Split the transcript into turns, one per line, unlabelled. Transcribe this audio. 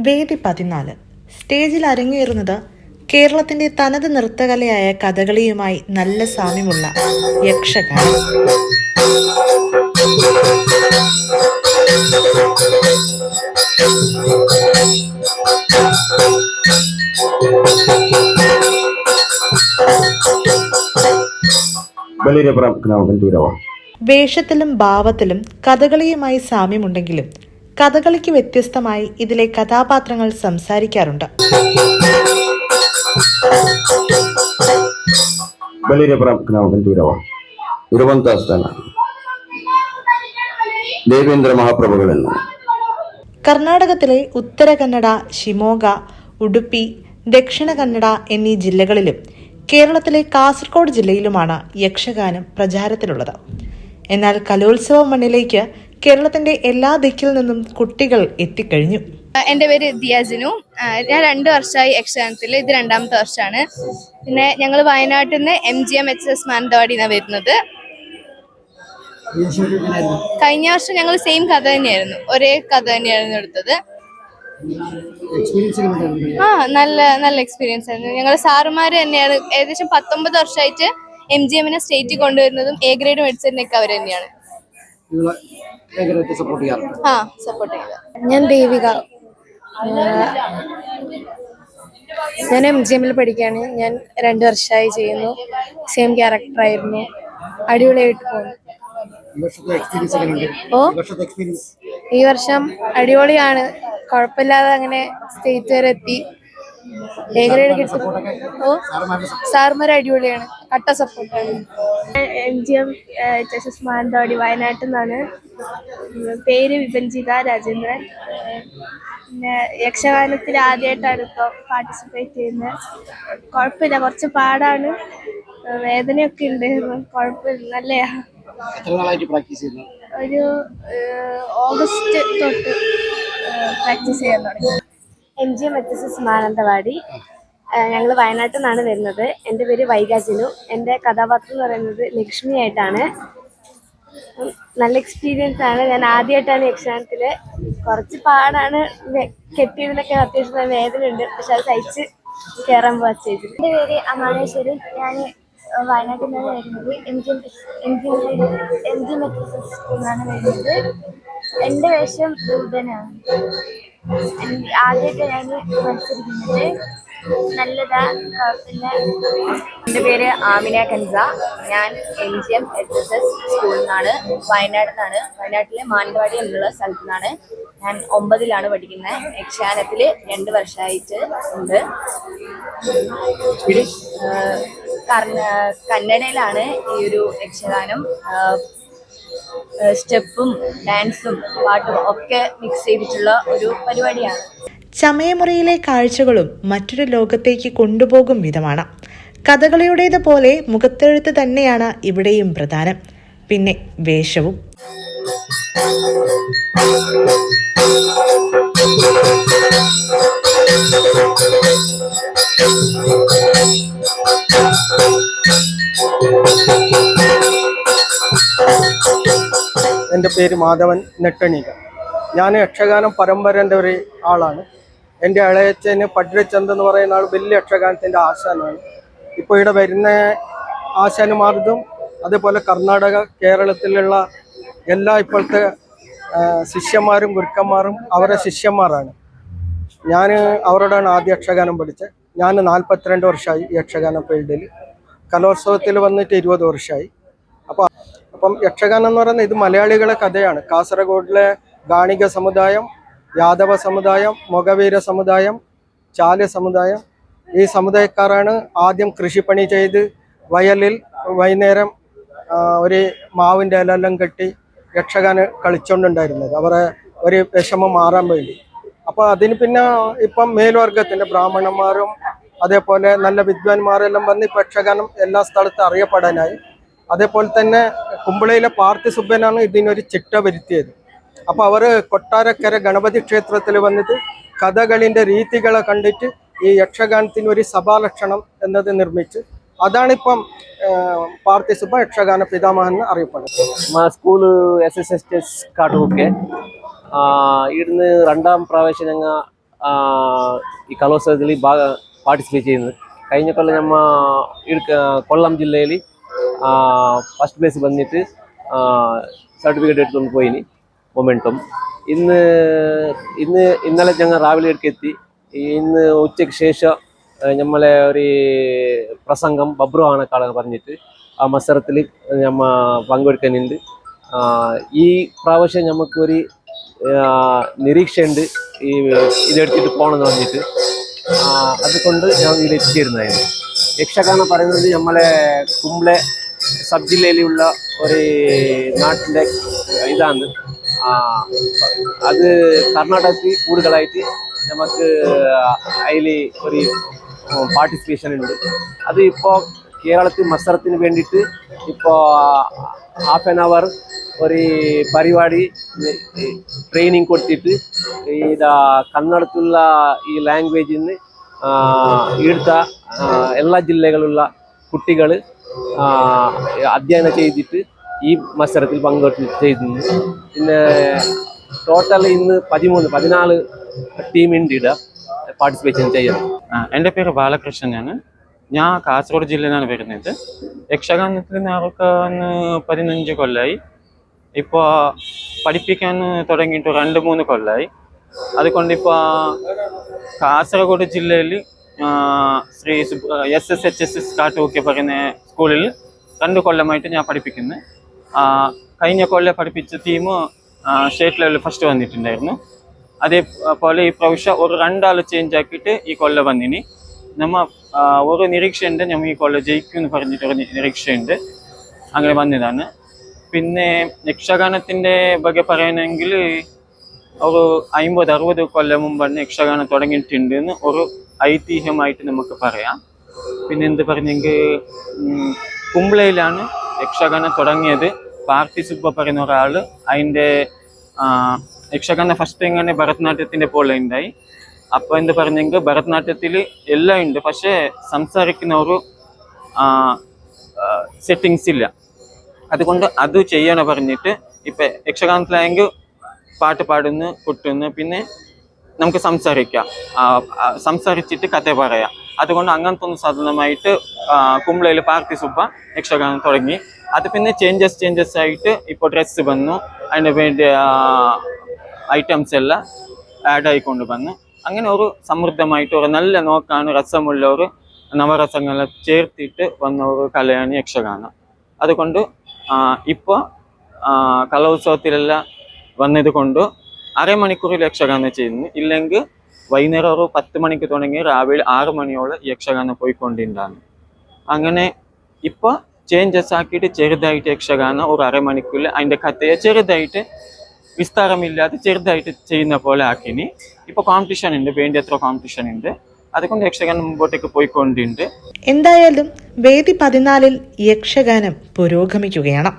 വേദി പതിനാല്. സ്റ്റേജിൽ അരങ്ങേറുന്നത് കേരളത്തിന്റെ തനത് നൃത്തകലയായ കഥകളിയുമായി നല്ല സാമ്യമുള്ള യക്ഷഗാനം. വേഷത്തിലും ഭാവത്തിലും കഥകളിയുമായി സാമ്യമുണ്ടെങ്കിലും കഥകളിക്ക് വ്യത്യസ്തമായി ഇതിലെ കഥാപാത്രങ്ങൾ സംസാരിക്കാറുണ്ട്
ബലിരപുരം ഗ്രാമപഞ്ചൂരവം ಇರುವಂತ ಸ್ಥಳ ದೇವೇಂದ್ರ ಮಹಾಪ್ರಭುಗಳನ್ನು
കർണാടകത്തിലെ ഉത്തര കന്നഡ ഷിമോഗ ഉടുപ്പി ദക്ഷിണ കന്നഡ എന്നീ ജില്ലകളിലും കേരളത്തിലെ കാസർഗോഡ് ജില്ലയിലുമാണ് യക്ഷഗാനം പ്രചാരത്തിലുള്ളത് എന്നാൽ കലോത്സവ മണ്ണിലേക്ക് കേരളത്തിന്റെ എല്ലാ ദിക്കിൽ നിന്നും കുട്ടികൾ എത്തിക്കഴിഞ്ഞു.
എന്റെ പേര് ദിയാജിനു ഞാൻ രണ്ട് വർഷമായി യക്ഷഗാനത്തിൽ ഇത് രണ്ടാമത്തെ വർഷമാണ്. പിന്നെ ഞങ്ങൾ വയനാട്ടിൽ നിന്ന് M G M H S Mananthavady നിന്നാണ് വരുന്നത്. കഴിഞ്ഞ വർഷം ഞങ്ങൾ സെയിം കഥ തന്നെയായിരുന്നു. ഒരേ കഥ തന്നെയായിരുന്നു എടുത്തത്. ആ നല്ല നല്ല എക്സ്പീരിയൻസ് ആയിരുന്നു. ഞങ്ങൾ സാറുമാർ തന്നെയാണ് ഏകദേശം പത്തൊമ്പത് വർഷമായിട്ട് എം ജി എമ്മിനെ സ്റ്റേറ്റിൽ കൊണ്ടുവരുന്നതും എ ഗ്രേഡ് മെഡിസിനൊക്കെ അവർ തന്നെയാണ്.
നിങ്ങളെ ഭയങ്കരമായിട്ട് സപ്പോർട്ട് ചെയ്യാറുണ്ട്
ആ സപ്പോർട്ട് ചെയ്തത്
ഞാൻ ദേവിക. ഞാൻ എം ജി എമ്മിൽ പഠിക്കുകയാണ്. ഞാൻ രണ്ട് വർഷമായി ചെയ്യുന്നു. സെയിം ക്യാരക്ടറായിരുന്നു അടിപൊളിയായിട്ട് പോകുന്നു. ഓ?
ഈ
വർഷം അടിപൊളിയാണ്. കുഴപ്പമില്ലാതെ അങ്ങനെ സ്റ്റേറ്റ് വരെ എത്തി. എ ഗ്രേഡ് കിട്ടി ഓ സാർമാർ അടിപൊളിയാണ്. കട്ട സപ്പോർട്ടാണ്
M G M H S S Mananthavady വയനാട്ടിൽ നിന്നാണ്. പേര് വിപഞ്ജിത രാജേന്ദ്രൻ. പിന്നെ യക്ഷഗാനത്തിൽ ആദ്യമായിട്ടാണ് ഇപ്പോൾ പാർട്ടിസിപ്പേറ്റ് ചെയ്യുന്നത്. കുഴപ്പമില്ല കുറച്ച് പാടാണ്. വേദനയൊക്കെ ഉണ്ട്. കുഴപ്പമില്ല നല്ലയാ
എത്ര പ്രാക്ടീസ് ചെയ്യുന്നു?
ഒരു ഓഗസ്റ്റ് തൊട്ട് പ്രാക്ടീസ് ചെയ്യാൻ തുടങ്ങി.
M G M H S S Mananthavady. ഞങ്ങൾ വയനാട്ടിൽ നിന്നാണ് വരുന്നത്. എന്റെ പേര് വൈകാജിനു എന്റെ കഥാപാത്രം എന്ന് പറയുന്നത് ലക്ഷ്മി ആയിട്ടാണ്. നല്ല എക്സ്പീരിയൻസ് ആണ്. ഞാൻ ആദ്യമായിട്ടാണ് യക്ഷഗാനത്തിൽ കുറച്ച് പാടാണ്. കെട്ടിയതിലൊക്കെ അത്യാവശ്യം നല്ല വേദന ഉണ്ട് പക്ഷെ അത് സഹിച്ച് കയറാൻ പോവാ ചെയ്തു
എന്റെ പേര് അമാനേശ്വരി. ഞാൻ വയനാട്ടിൽ നിന്നാണ് വരുന്നത്. M G M G M G metrics സ്കൂളിലാണ് വരുന്നത്. എന്റെ വേഷം ദൂതനാണ് ആദ്യമായിട്ട് ഞാൻ മത്സരിക്കുന്നത് നല്ലതാ കുഴപ്പമില്ല
എന്റെ പേര് ആമിന കൻസ ഞാൻ N G M H S S സ്കൂളിൽ നിന്നാണ് വയനാട്ടിൽ നിന്നാണ്. വയനാട്ടിലെ മാനന്തവാടി എന്നുള്ള സ്ഥലത്തു നിന്നാണ് ഞാൻ ഒമ്പതിലാണ് പഠിക്കുന്നത്. യക്ഷാനത്തിൽ രണ്ട് വർഷമായിട്ട് ഉണ്ട്. കന്നഡയിലാണ് ഈ ഒരു യക്ഷഗാനം സ്റ്റെപ്പും ഡാൻസും പാട്ടും ഒക്കെ മിക്സ് ചെയ്തിട്ടുള്ള ഒരു പരിപാടിയാണ്.
ചമയമുറിയിലെ കാഴ്ചകളും മറ്റൊരു ലോകത്തേക്ക് കൊണ്ടുപോകും വിധമാണ്. കഥകളിയുടേതുപോലെ മുഖത്തെഴുത്ത് തന്നെയാണ് ഇവിടെയും പ്രധാനം. പിന്നെ വേഷവും.
പേര് മാധവൻ നെട്ടണിക. ഞാൻ യക്ഷഗാനം പരമ്പരന്റെ ഒരു ആളാണ്. എന്റെ ഇളയച്ചന് പഡ്രചന്ദ് എന്ന് പറയുന്ന ആൾ വലിയ യക്ഷഗാനത്തിന്റെ ആശാനാണ്. ഇപ്പോൾ ഇവിടെ വരുന്ന ആശാനുമാർദ്ദും അതേപോലെ കർണാടക കേരളത്തിലുള്ള എല്ലാ ഇപ്പോഴത്തെ ശിഷ്യന്മാരും ഗുരുക്കന്മാരും അവരുടെ ശിഷ്യന്മാരാണ്. ഞാൻ അവരോടാണ് ആദ്യ യക്ഷഗാനം പഠിച്ചത്. ഞാൻ നാൽപ്പത്തിരണ്ട് വർഷമായി യക്ഷഗാന ഫീൽഡിൽ കലോത്സവത്തിൽ വന്നിട്ട് ഇരുപത് വർഷമായി. അപ്പോൾ അപ്പം യക്ഷഗാനം എന്ന് പറയുന്നത് ഇത് മലയാളികളെ കഥയാണ്. കാസർഗോഡിലെ ഗാണിക സമുദായം യാദവ സമുദായം മൊഗവീര സമുദായം ചാല സമുദായം. ഈ സമുദായക്കാരാണ് ആദ്യം കൃഷിപ്പണി ചെയ്ത് വയലിൽ വൈകുന്നേരം ഒരു മാവിന്റെ ഇലെല്ലാം കെട്ടി യക്ഷഗാനം കളിച്ചുകൊണ്ടുണ്ടായിരുന്നത് അവരെ ഒരു വിഷമം മാറാൻ വേണ്ടി. അപ്പോൾ അതിന് പിന്നെ ഇപ്പം മേൽവർഗത്തിന്റെ ബ്രാഹ്മണന്മാരും അതേപോലെ നല്ല വിദ്വാൻമാരെല്ലാം വന്ന് ഇപ്പം യക്ഷഗാനം എല്ലാ സ്ഥലത്തും അറിയപ്പെടാനായി. അതേപോലെ തന്നെ കുമ്പളയിലെ പാർത്തി സുബ്ബനാണ് ഇതിനൊരു ചിട്ട വരുത്തിയത്. അപ്പോൾ അവർ കൊട്ടാരക്കര ഗണപതി ക്ഷേത്രത്തിൽ വന്നിട്ട് കഥകളിന്റെ രീതികളെ കണ്ടിട്ട് ഈ യക്ഷഗാനത്തിന് ഒരു സഭാലക്ഷണം എന്നത് നിർമ്മിച്ച് അതാണിപ്പം പാർത്തി സുബ യക്ഷഗാന പിതാമഹൻ അറിയപ്പെടുന്നത്.
School S S S S കാട്ടുമൊക്കെ ഇവിടുന്ന് രണ്ടാം പ്രാവശ്യം ഞങ്ങൾ ഈ കലോത്സവത്തിൽ പാർട്ടിസിപ്പേറ്റ് ചെയ്യുന്നത്. കഴിഞ്ഞ കൊല്ലം നമ്മ കൊല്ലം ജില്ലയിൽ ഫസ്റ്റ് പ്ലേസ് വന്നിട്ട് സർട്ടിഫിക്കറ്റ് എടുത്തുകൊണ്ട് പോയിനി മൊമെന്റും ഇന്ന് ഇന്ന് ഇന്നലെ ഞങ്ങൾ രാവിലെ എടുക്കെത്തി ഇന്ന് ഉച്ചയ്ക്ക് ശേഷം നമ്മളെ ഒരു പ്രസംഗം ബബ്രു ആണക്കാളെ പറഞ്ഞിട്ട് ആ മത്സരത്തിൽ നമ്മ പങ്കെടുക്കുന്നുണ്ട്. ഈ പ്രാവശ്യം നമുക്കൊരു നിരീക്ഷയുണ്ട്. ഈ ഇതെടുത്തിട്ട് പോകണമെന്ന് പറഞ്ഞിട്ട്. അതുകൊണ്ട് ഞാൻ ഇതിൽ എത്തിച്ചേരുന്നതായിരുന്നു യക്ഷഗാനം പറയുന്നത് നമ്മളെ കുംബ്ലെ സബ് ജില്ലയിലുള്ള ഒരു നാട്ടിന്റെ ഇതാണ്. അത് കർണാടകത്തിൽ കൂടുതലായിട്ട് നമുക്ക് അതിൽ ഒരു പാർട്ടിസിപ്പേഷൻ ഉണ്ട്. അത് ഇപ്പോൾ കേരളത്തിൽ മത്സരത്തിന് വേണ്ടിയിട്ട് ഇപ്പോൾ ഹാഫ് ആൻ അവർ ഒരു പരിപാടി ട്രെയിനിങ് കൊടുത്തിട്ട് ഇതാ കന്നഡത്തുള്ള ഈ ലാംഗ്വേജിൽ നിന്ന് ആ, എല്ലാ ജില്ലകളിലുള്ള കുട്ടികൾ അധ്യയനം ചെയ്തിട്ട് ഈ മത്സരത്തിൽ പങ്കെടുത്ത് ചെയ്തിരുന്നു. പിന്നെ ടോട്ടൽ ഇന്ന് പതിമൂന്ന് പതിനാല് ടീമുണ്ട് ഇവിടെ പാർട്ടിസിപ്പേഷൻ ചെയ്യുന്നത്
എന്റെ പേര് ബാലകൃഷ്ണനാണ് ഞാൻ കാസർഗോഡ് ജില്ലയിൽ നിന്നാണ് വരുന്നത്. യക്ഷഗാനത്തിൽ ഒന്ന് പതിനഞ്ച് കൊല്ലമായി ഇപ്പോൾ പഠിപ്പിക്കാൻ തുടങ്ങിയിട്ട് രണ്ട് മൂന്ന് കൊല്ലമായി അതുകൊണ്ടിപ്പോൾ കാസർഗോഡ് ജില്ലയിൽ Sree S S H S S കാട്ടുമൊക്കെ പറയുന്ന സ്കൂളിൽ രണ്ട് കൊല്ലമായിട്ട് ഞാൻ പഠിപ്പിക്കുന്നു ആ, കഴിഞ്ഞ കൊല്ലം പഠിപ്പിച്ച ടീം സ്റ്റേറ്റ് ലെവലിൽ ഫസ്റ്റ് വന്നിട്ടുണ്ടായിരുന്നു അതേപോലെ ഈ പ്രാവശ്യം ഒരു രണ്ടാൾ ചേഞ്ച് ആക്കിയിട്ട് ഈ കൊല്ലം വന്നിനി നമ്മ ആ, ഒരു നിരീക്ഷയുണ്ട് നമ്മൾ ഈ കൊല്ലം ജയിക്കും എന്ന് പറഞ്ഞിട്ട് ഒരു നി- നിരീക്ഷയുണ്ട് അങ്ങനെ വന്നതാണ് പിന്നെ യക്ഷഗാനത്തിൻ്റെ ಬಗ್ಗೆ പറയുകയാണെങ്കിൽ ഒരു അമ്പത് അറുപത് കൊല്ലം മുമ്പാണ് യക്ഷഗാനം തുടങ്ങിയിട്ടുണ്ട് എന്ന് ഒരു ഐതിഹ്യമായിട്ട് നമുക്ക് പറയാം. പിന്നെ എന്ത് പറഞ്ഞെങ്കിൽ കുംബ്ലയിലാണ് യക്ഷഗാനം തുടങ്ങിയത്. പാർത്തി സുബ്ബ പറയുന്ന ഒരാൾ അതിന്റെ യക്ഷഗാനം ഫസ്റ്റ് എങ്ങനെ ഭരതനാട്യത്തിന്റെ പോലെ ഉണ്ടായി അപ്പോൾ എന്ത് പറഞ്ഞെങ്കിൽ ഭരതനാട്യത്തിൽ എല്ലാം ഉണ്ട് പക്ഷേ സംസാരിക്കുന്ന ഒരു സെറ്റിങ്സ് ഇല്ല. അതുകൊണ്ട് അത് ചെയ്യണം പറഞ്ഞിട്ട് ഇപ്പം യക്ഷഗാനത്തിലായെങ്കിൽ പാട്ട് പാടുന്നു കൊട്ടുന്നു പിന്നെ നമുക്ക് സംസാരിക്കാം. സംസാരിച്ചിട്ട് കഥ പറയാം. അതുകൊണ്ട് അങ്ങനത്തെ ഒന്ന് സാധനമായിട്ട് കുമ്പളയിൽ പാർത്തി സുബ്ബ യക്ഷഗാനം തുടങ്ങി. അത് പിന്നെ ചേഞ്ചസ് ചേഞ്ചസ് ആയിട്ട് ഇപ്പോൾ ഡ്രസ്സ് വന്നു. അതിന് വേണ്ടി ഐറ്റംസ് എല്ലാം ആഡ് ആയിക്കൊണ്ട് വന്നു. അങ്ങനെ ഒരു സമൃദ്ധമായിട്ട് ഒരു നല്ല നോക്കാണ് രസമുള്ള ഒരു നവരസങ്ങളെ ചേർത്തിട്ട് വന്ന ഒരു കലയാണ് യക്ഷഗാനം. അതുകൊണ്ട് ഇപ്പോൾ കലോത്സവത്തിലെല്ലാം വന്നത് കൊണ്ട് അരമണിക്കൂറിൽ യക്ഷഗാനം ചെയ്യുന്നു. ഇല്ലെങ്കിൽ വൈകുന്നേരം ഒരു പത്ത് മണിക്ക് തുടങ്ങി രാവിലെ ആറ് മണിയോളം യക്ഷഗാനം പോയിക്കൊണ്ടിണ്ടാണ് അങ്ങനെ ഇപ്പോൾ ചേഞ്ചസ് ആക്കിയിട്ട് ചെറുതായിട്ട് യക്ഷഗാനം ഒരു അരമണിക്കൂറിൽ അതിന്റെ കഥയെ ചെറുതായിട്ട് വിസ്താരമില്ലാതെ ചെറുതായിട്ട് ചെയ്യുന്ന പോലെ ആക്കിനി. ഇപ്പോൾ കോമ്പറ്റീഷൻ ഉണ്ട് വേണ്ടി എത്ര കോമ്പറ്റീഷൻ ഉണ്ട്. അതുകൊണ്ട് യക്ഷഗാനം മുമ്പോട്ടേക്ക് പോയിക്കൊണ്ടുണ്ട്
എന്തായാലും വേദി പതിനാലിൽ യക്ഷഗാനം പുരോഗമിക്കുകയാണ്.